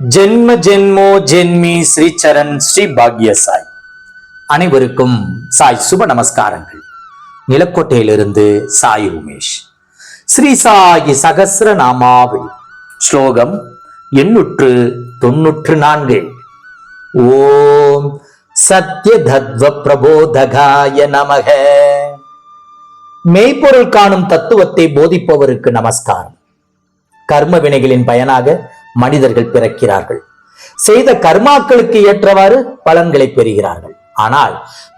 ஜென்ம ஜென்மோ ஜென்மி ஸ்ரீ சரண் ஸ்ரீ பாக்ய சாய். அனைவருக்கும் சாய் சுப நமஸ்காரங்கள். நிலக்கோட்டையிலிருந்து சாய் உமேஷ். ஸ்ரீ சாயி சகசிர நாமாவில் ஸ்லோகம் எண்ணூற்று தொன்னூற்று நான்கு. ஓம் சத்ய தத்வ பிரபோதகாய நமக. மெய்ப்பொருள் காணும் தத்துவத்தை போதிப்பவருக்கு நமஸ்காரம். கர்ம வினைகளின் பயனாக மனிதர்கள் பிறக்கிறார்கள். செய்த கர்மாக்களுக்கு ஏற்றவாறு பலன்களை பெறுகிறார்கள். ஆனால்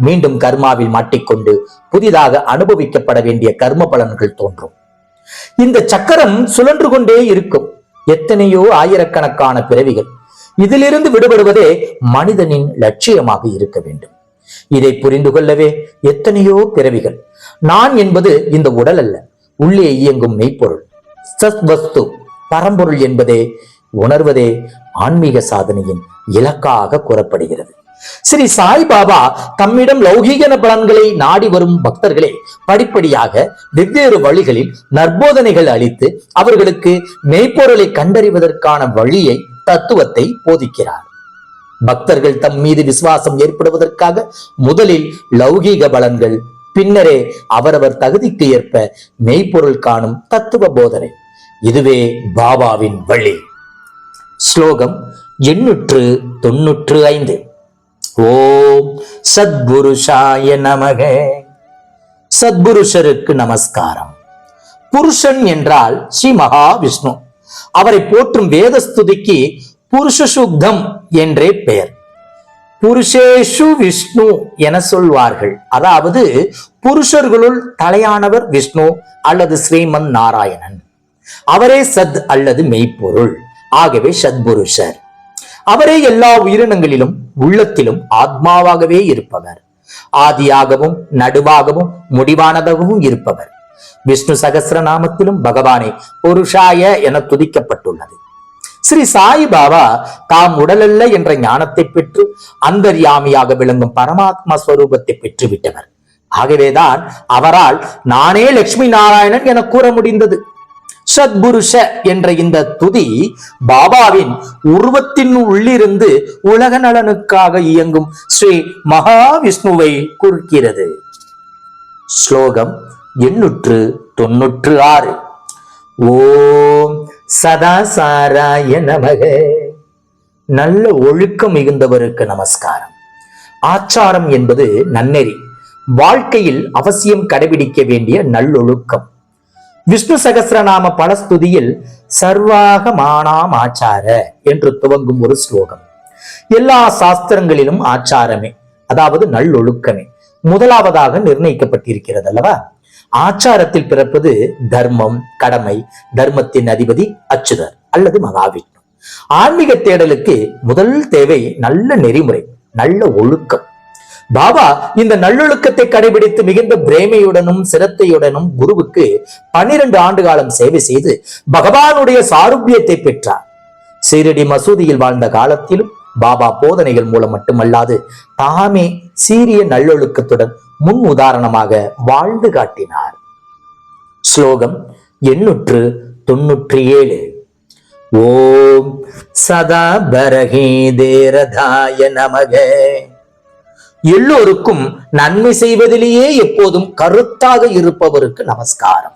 மீண்டும் கர்மாவில் மாட்டிக்கொண்டு புதிதாக அனுபவிக்கப்பட வேண்டிய கர்ம பலன்கள் தோன்றும். இந்த சக்கரம் சுழன்று கொண்டே இருக்கும். எத்தனையோ ஆயிரக்கணக்கான பிறவிகள் இதிலிருந்து விடுபடுவதே மனிதனின் லட்சியமாக இருக்க வேண்டும். இதை புரிந்து கொள்ளவே எத்தனையோ பிறவிகள். நான் என்பது இந்த உடல் அல்ல. உள்ளே இயங்கும் மெய்ப்பொருள். சத்வஸ்து பரம்பொருள் என்பதே உணர்வதே ஆன்மீக சாதனையின் இலக்காக கூறப்படுகிறது. ஸ்ரீ சாய்பாபா தம்மிடம் லௌகீகன பலன்களை நாடி வரும் பக்தர்களே படிப்படியாக வெவ்வேறு வழிகளில் நற்போதனைகள் அளித்து அவர்களுக்கு மெய்ப்பொருளை கண்டறிவதற்கான வழியை தத்துவத்தை போதிக்கிறார். பக்தர்கள் தம் மீது விசுவாசம் ஏற்படுவதற்காக முதலில் லௌகீக பலன்கள் பின்னரே அவரவர் தகுதிக்கு ஏற்ப மெய்ப்பொருள் காணும் தத்துவ போதனை. இதுவே பாபாவின் வழி. ஸ்லோகம் எண்ணூற்று தொன்னூற்று ஐந்து. ஓம் சத்புருஷாய நமக. சத்புருஷருக்கு நமஸ்காரம். புருஷன் என்றால் ஸ்ரீ மகாவிஷ்ணு. அவரை போற்றும் வேதஸ்துதிக்கு புருஷ சுக்தம் என்றே பெயர். புருஷேஷு விஷ்ணு என சொல்வார்கள். அதாவது புருஷர்களுள் தலையானவர் விஷ்ணு அல்லது ஸ்ரீமன் நாராயணன். அவரே சத் அல்லது மெய்ப்பொருள். ஆகவே சத்புருஷர். அவரே எல்லா உயிரினங்களிலும் உள்ளத்திலும் ஆத்மாவாகவே இருப்பவர். ஆதியாகவும் நடுவாகவும் முடிவானதாகவும் இருப்பவர். விஷ்ணு சகசிரநாமத்திலும் பகவானே புருஷாய என துதிக்கப்பட்டுள்ளது. ஸ்ரீ சாய்பாபா தாம் உடலல்ல என்ற ஞானத்தை பெற்று அந்தர்யாமியாக விளங்கும் பரமாத்மா ஸ்வரூபத்தை பெற்றுவிட்டவர். ஆகவேதான் அவரால் நானே லட்சுமி நாராயணன் என கூற முடிந்தது. சத்புருஷ என்ற இந்த துதி பாபாவின் உருவத்தின் உள்ளிருந்து உலக நலனுக்காக இயங்கும் ஸ்ரீ மகாவிஷ்ணுவை குறிக்கிறது. ஸ்லோகம் எண்ணூற்று தொன்னூற்று ஆறு. ஓம் சதாசாராய நமக. நல்ல ஒழுக்கம் மிகுந்தவருக்கு நமஸ்காரம். ஆச்சாரம் என்பது நன்னெறி. வாழ்க்கையில் அவசியம் கடைபிடிக்க வேண்டிய நல்லொழுக்கம். விஷ்ணு சகசிரநாம பலஸ்துதியில் சர்வாக மானாம் ஆச்சார என்று துவங்கும் ஒரு ஸ்லோகம். எல்லா சாஸ்திரங்களிலும் ஆச்சாரமே அதாவது நல்லொழுக்கமே முதலாவதாக நிர்ணயிக்கப்பட்டிருக்கிறது அல்லவா? ஆச்சாரத்தில் பிறப்பது தர்மம் கடமை தர்மத்தின் அதிபதி அச்சுதர் அல்லது மகாவிஷ்ணு. ஆன்மீக தேடலுக்கு முதல் தேவை நல்ல நெறிமுறை நல்ல ஒழுக்கம். பாபா இந்த நல்லொழுக்கத்தை கடைபிடித்து மிகுந்த பிரேமையுடனும் சிரத்தையுடனும் குருவுக்கு பன்னிரண்டு ஆண்டு காலம் சேவை செய்து பகவானுடைய சாருபியத்தை பெற்றார். சீரடி மசூதியில் வாழ்ந்த காலத்திலும் பாபா போதனைகள் மூலம் மட்டுமல்லாது தாமே சீரிய நல்லொழுக்கத்துடன் முன் உதாரணமாக வாழ்ந்து காட்டினார். ஸ்லோகம் எண்ணூற்று தொன்னூற்றி ஏழு. ஓம் சதா பரகீதேரதாய நமக. எல்லோருக்கும் நன்மை செய்வதிலேயே எப்போதும் கருத்தாக இருப்பவருக்கு நமஸ்காரம்.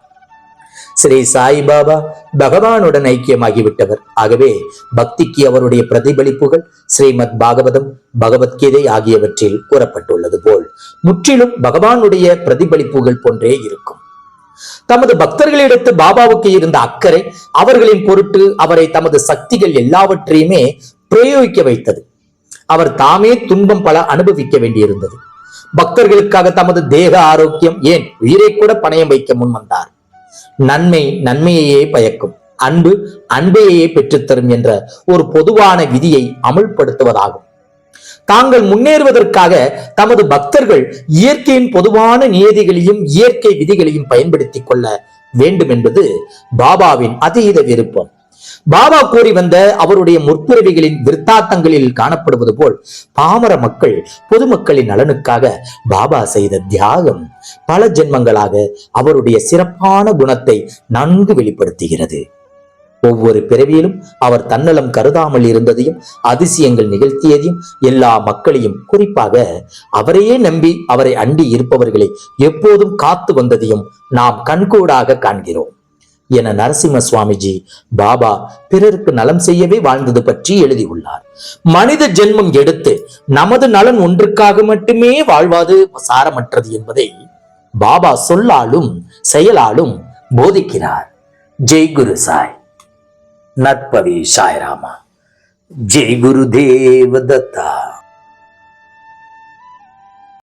ஸ்ரீ சாய்பாபா பகவானுடன் ஐக்கியமாகிவிட்டவர். ஆகவே பக்திக்கு அவருடைய பிரதிபலிப்புகள் ஸ்ரீமத் பாகவதம் பகவத்கீதை ஆகியவற்றில் கூறப்பட்டுள்ளது போல் முற்றிலும் பகவானுடைய பிரதிபலிப்புகள் போன்றே இருக்கும். தமது பக்தர்களிடத்து பாபாவுக்கு இருந்த அக்கறை அவர்களின் பொருட்டு அவரை தமது சக்திகள் எல்லாவற்றையுமே பிரயோகிக்க வைத்தது. அவர் தாமே துன்பம் பல அனுபவிக்க வேண்டியிருந்தது. பக்தர்களுக்காக தமது தேக ஆரோக்கியம் ஏன் உயிரை கூட பணயம் வைக்க முன் வந்தார் நன்மை நன்மையையே பயக்கும். அன்பு அன்பையே பெற்றுத்தரும் என்ற ஒரு பொதுவான விதியை அமுல்படுத்துவதாகும். தாங்கள் முன்னேறுவதற்காக தமது பக்தர்கள் இயற்கையின் பொதுவான நியதிகளையும் இயற்கை விதிகளையும் பயன்படுத்திக் கொள்ள வேண்டும் என்பது பாபாவின் அதீத விருப்பம். பாபா கூறி வந்த அவருடைய முற்பிறவிகளின் விருத்தாத்தங்களில் காணப்படுவது போல் பாமர மக்கள் பொதுமக்களின் நலனுக்காக பாபா செய்த தியாகம் பல ஜென்மங்களாக அவருடைய சிறப்பான குணத்தை நன்கு வெளிப்படுத்துகிறது. ஒவ்வொரு பிறவியிலும் அவர் தன்னலம் கருதாமல் இருந்ததையும் அதிசயங்கள் நிகழ்த்தியதையும் எல்லா மக்களையும் குறிப்பாக அவரையே நம்பி அவரை அண்டி இருப்பவர்களை எப்போதும் காத்து வந்ததையும் நாம் கண்கூடாக காண்கிறோம். என நரசிம்ம சுவாமிஜி பாபா பிறருக்கு நலம் செய்யவே வாழ்ந்தது பற்றி எழுதியுள்ளார். மனித ஜென்மம் எடுத்து நமது நலன் ஒன்றுக்காக மட்டுமே வாழ்வாது சாரமற்றது என்பதை பாபா சொல்லாலும் செயலாலும் போதிக்கிறார். ஜெய் குரு சாய். நற்பவி சாய்ராமா. ஜெய் குரு தேவதத்தா.